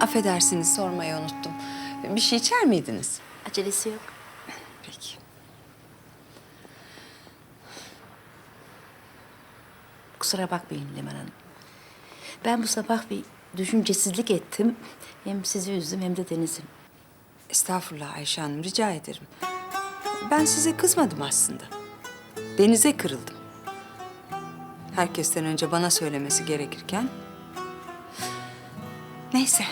Affedersiniz sormayı unuttum. Bir şey içer miydiniz? Acelesi yok. Peki. Kusura bakmayın Leman Hanım. Ben bu sabah bir düşüncesizlik ettim. Hem sizi üzdüm hem de Deniz'i. Estağfurullah Ayşe Hanım rica ederim. Ben size kızmadım aslında. Denize kırıldım. Herkesten önce bana söylemesi gerekirken... Neyse.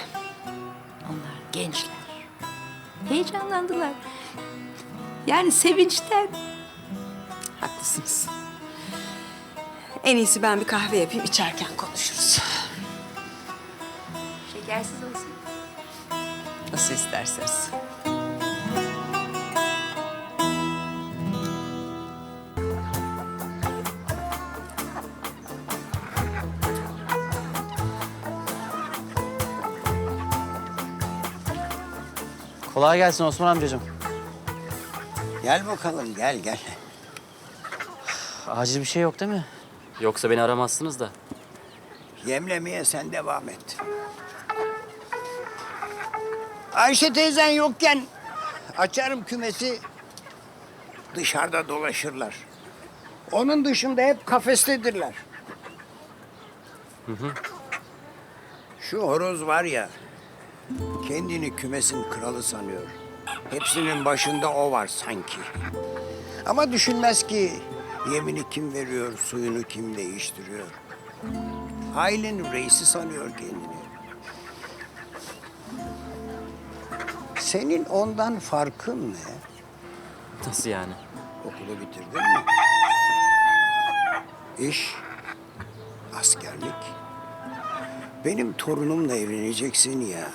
Onlar gençler. Heyecanlandılar. Yani sevinçten. Haklısınız. En iyisi ben bir kahve yapayım içerken konuşuruz. Şekersiz olsun. Nasıl isterseniz. Kolay gelsin Osman amcacığım. Gel bakalım gel gel. Acil bir şey yok değil mi? Yoksa beni aramazsınız da. Yemlemeye sen devam et. Ayşe teyzen yokken açarım kümesi dışarıda dolaşırlar. Onun dışında hep kafestedirler. Şu horoz var ya kendini kümesin kralı sanıyor. Hepsinin başında o var sanki. Ama düşünmez ki yemini kim veriyor, suyunu kim değiştiriyor. Ailenin reisi sanıyor kendini. Senin ondan farkın ne? Nasıl yani? Okulu bitirdin mi? İş, askerlik. Benim torunumla evleneceksin ya.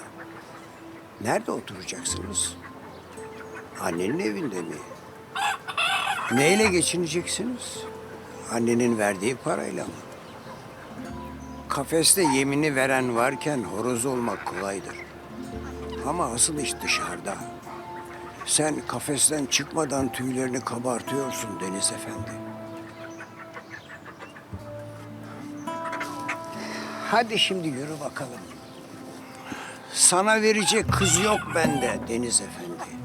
Nerede oturacaksınız? Annenin evinde mi? Neyle geçineceksiniz? Annenin verdiği parayla mı? Kafeste yemini veren varken horoz olmak kolaydır. Ama asıl iş dışarıda. Sen kafesten çıkmadan tüylerini kabartıyorsun Deniz Efendi. Hadi şimdi yürü bakalım. Sana verecek kız yok bende Deniz Efendi.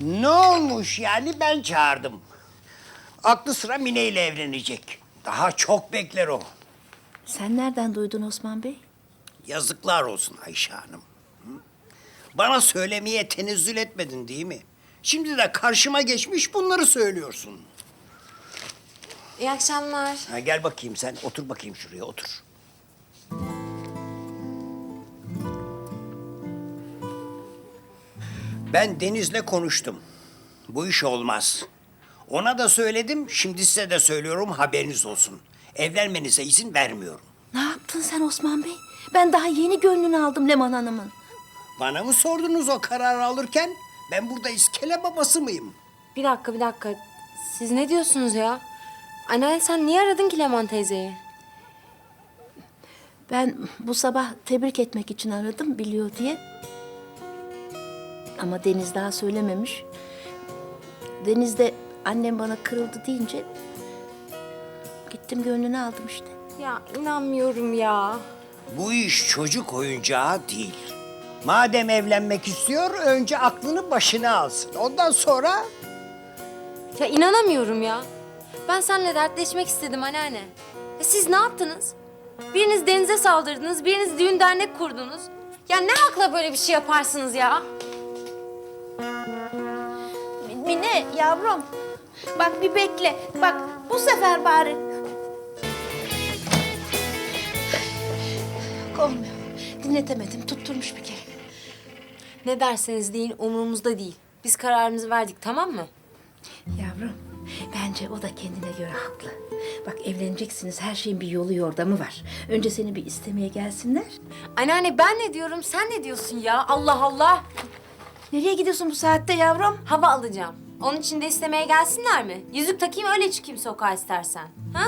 Ne olmuş yani ben çağırdım. Aklı sıra Mine ile evlenecek. Daha çok bekler o. Sen nereden duydun Osman Bey? Yazıklar olsun Ayşe Hanım. Hı? Bana söylemeye tenezzül etmedin değil mi? Şimdi de karşıma geçmiş bunları söylüyorsun. İyi akşamlar. Ha, gel bakayım sen otur bakayım şuraya otur. Ben Deniz'le konuştum. Bu iş olmaz. Ona da söyledim, şimdi size de söylüyorum haberiniz olsun. Evlenmenize izin vermiyorum. Ne yaptın sen Osman Bey? Ben daha yeni gönlünü aldım Leman Hanım'ın. Bana mı sordunuz o kararı alırken? Ben burada iskele babası mıyım? Bir dakika bir dakika. Siz ne diyorsunuz ya? Anneanne sen niye aradın ki Leman teyzeyi? Ben bu sabah tebrik etmek için aradım biliyor diye. Ama Deniz daha söylememiş. Deniz de annem bana kırıldı deyince gittim gönlünü aldım işte. Ya inanmıyorum ya. Bu iş çocuk oyuncağı değil. Madem evlenmek istiyor, önce aklını başına alsın. Ondan sonra Ya inanamıyorum ya. Ben seninle dertleşmek istedim anneanne. Ya siz ne yaptınız? Biriniz denize saldırdınız, biriniz düğün dernek kurdunuz. Ya ne hakla böyle bir şey yaparsınız ya? Mine yavrum bak bir bekle. Bak bu sefer bari. Olmuyor. Dinletemedim. Tutturmuş bir kere. Ne derseniz deyin umurumuzda değil. Biz kararımızı verdik tamam mı? Yavrum, bence o da kendine göre haklı. Bak evleneceksiniz, her şeyin bir yolu yordamı var. Önce seni bir istemeye gelsinler. Anneanne ben ne diyorum, sen ne diyorsun ya? Allah Allah. Nereye gidiyorsun bu saatte yavrum? Hava alacağım. Onun için de istemeye gelsinler mi? Yüzük takayım öyle çıkayım sokağa istersen. Ha?